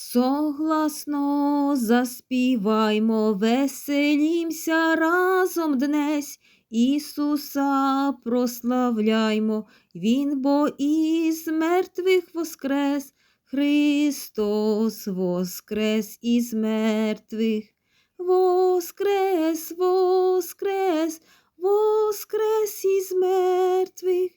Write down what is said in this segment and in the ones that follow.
Согласно заспіваймо, веселімся разом днесь, Ісуса прославляймо, Він бо із мертвих воскрес, Христос воскрес із мертвих, воскрес, воскрес, воскрес із мертвих,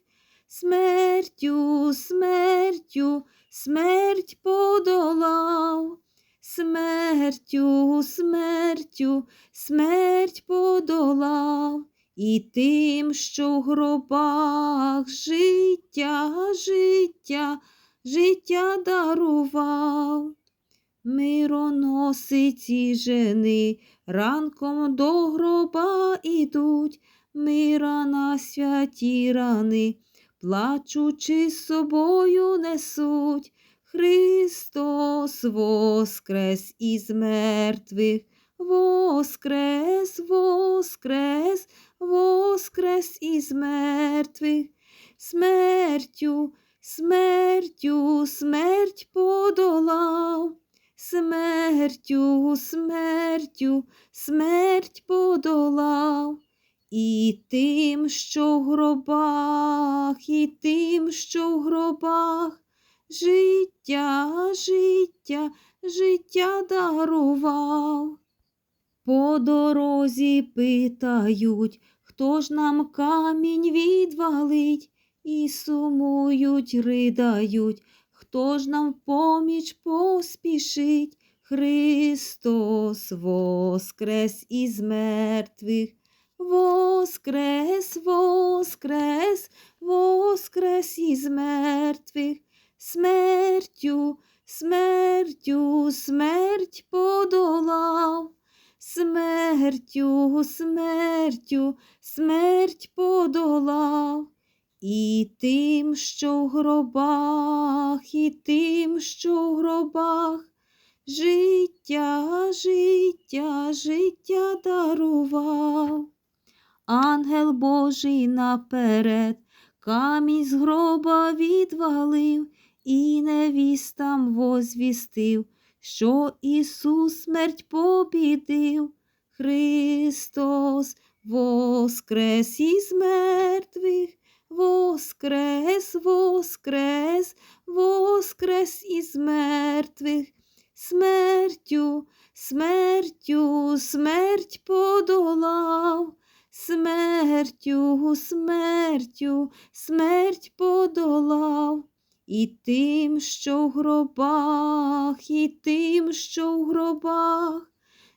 смертю, смертю, смерть подолав, смертю, смертю, смерть подолав, і тим, що в гробах життя, життя, життя дарував. Мироносиці жени ранком до гроба ідуть, мира на святі рани, плачучи собою несуть. Христос воскрес із мертвих, воскрес, воскрес, воскрес із мертвих, смертю, смертю, смерть подолав, смертю, смертю, смерть подолав. І тим, що в гробах, і тим, що в гробах, життя, життя, життя дарував. По дорозі питають, хто ж нам камінь відвалить, і сумують, ридають, хто ж нам поміч поспішить. Христос воскрес із мертвих, воскрес, воскрес, воскрес із мертвих, смертю, смертю, смерть подолав, смертю, смертю, смерть подолав. І тим, що в гробах, і тим, що в гробах, життя, життя, життя дарував. Ангел Божий наперед камінь з гроба відвалив і невістам возвістив, що Ісус смерть побідив. Христос воскрес із мертвих, воскрес, воскрес, воскрес із мертвих, смертю, смертю, смерть подолав, смертю, смертю, смерть подолав. І тим, що в гробах, і тим, що в гробах,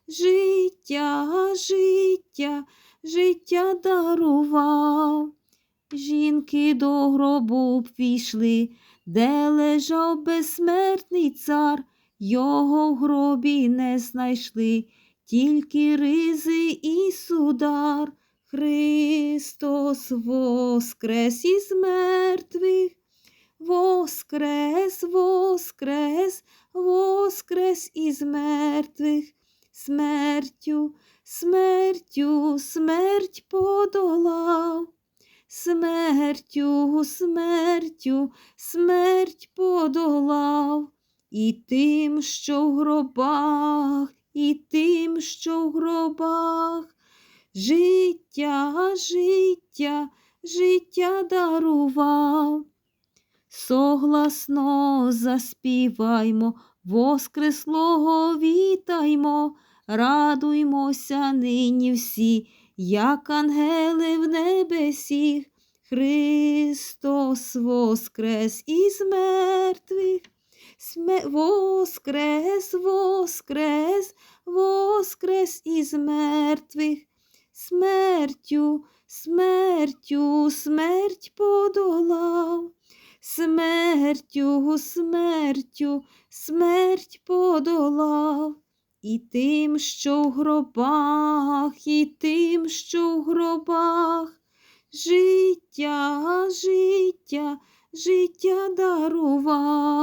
життя, життя, життя дарував. Жінки до гробу ввійшли, де лежав безсмертний цар, його в гробі не знайшли, тільки ризи і судар. Христос воскрес із мертвих, воскрес, воскрес, воскрес із мертвих, смертю, смертю, смерть подолав. Смертю, смертю, смерть подолав, і тим, що в гробах, і тим, що в гробах, життя, життя, життя дарував. Согласно заспіваймо, воскреслого вітаймо, радуймося нині всі, як ангели в небесі. Христос воскрес із мертвих, воскрес, воскрес, воскрес із мертвих, смертю, смертю, смерть подолав, смертю, смертю, смерть подолав. І тим, що в гробах, і тим, що в гробах, життя, життя, життя дарував.